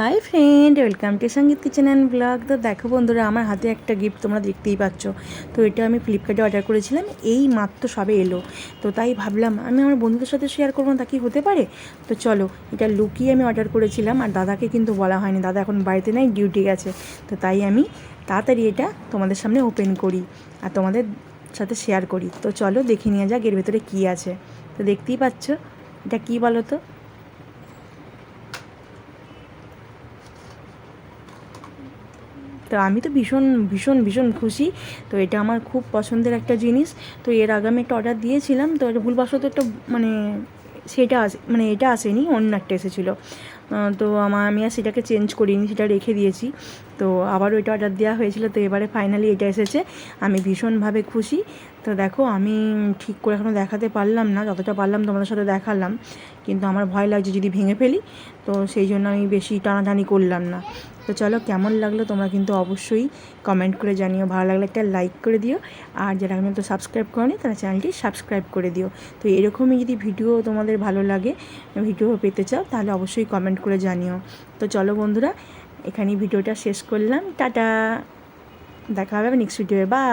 Hi friend welcome to Sangeet kitchen and blog তো দেখো বন্ধুরা, আমার হাতে একটা গিফট তোমরা দেখতেই পাচ্ছ। তো এটা আমি ফ্লিপকার্টে অর্ডার করেছিলাম, এই মাত্র সবে এলো। তো তাই ভাবলাম, আমি আমার বন্ধুদের সাথে শেয়ার করব তা কি হতে পারে? তো চলো, এটা লুকিয়ে আমি অর্ডার করেছিলাম, আর দাদাকে কিন্তু বলা হয়নি। দাদা এখন বাড়িতে নাই ডিউটি গেছে। তো তাই আমি তাড়াতাড়ি এটা তোমাদের সামনে ওপেন করি, আর তোমাদের সাথে শেয়ার করি। তো চলো, দেখে নিয়ে যাক এর ভেতরে কী আছে। তো দেখতেই পাচ্ছ, এটা কী বলো তো তো আমি তো ভীষণ ভীষণ ভীষণ খুশি। তো এটা আমার খুব পছন্দের একটা জিনিস। তো এর আগে আমি একটা অর্ডার দিয়েছিলাম। তো এটা ভুলবশত একটা মানে সেটা আসে মানে এটা আসেনি, অন্য একটা এসেছিল। তো আমার আমি আর সেটাকে চেঞ্জ করিনি, সেটা রেখে দিয়েছি। তো আবারও এটা অর্ডার দেওয়া হয়েছিল, তো এবারে ফাইনালি এটা এসেছে। আমি ভীষণভাবে খুশি। তো দেখো, আমি ঠিক করে এখনও দেখাতে পারলাম না, যতটা পারলাম তোমাদের সাথে দেখালাম। কিন্তু আমার ভয় লাগছে যদি ভেঙে ফেলি, তো সেই জন্য আমি বেশি টানাটানি করলাম না। তো চলো, কেমন লাগল তোমরা কিন্তু অবশ্যই কমেন্ট করে জানিও। ভালো লাগলে একটা লাইক করে দিও। আর যারা আমি তো সাবস্ক্রাইব করনি, তারা চ্যানেলটি সাবস্ক্রাইব করে দিও। তো এরকমই যদি ভিডিও তোমাদের ভালো লাগে ভিডিও পেতে চাও, তাহলে অবশ্যই কমেন্ট করে জানিও। তো চলো বন্ধুরা, এখানেই ভিডিওটা শেষ করলাম। টাটা! দেখা হবে নেক্সট ভিডিওয়ে বা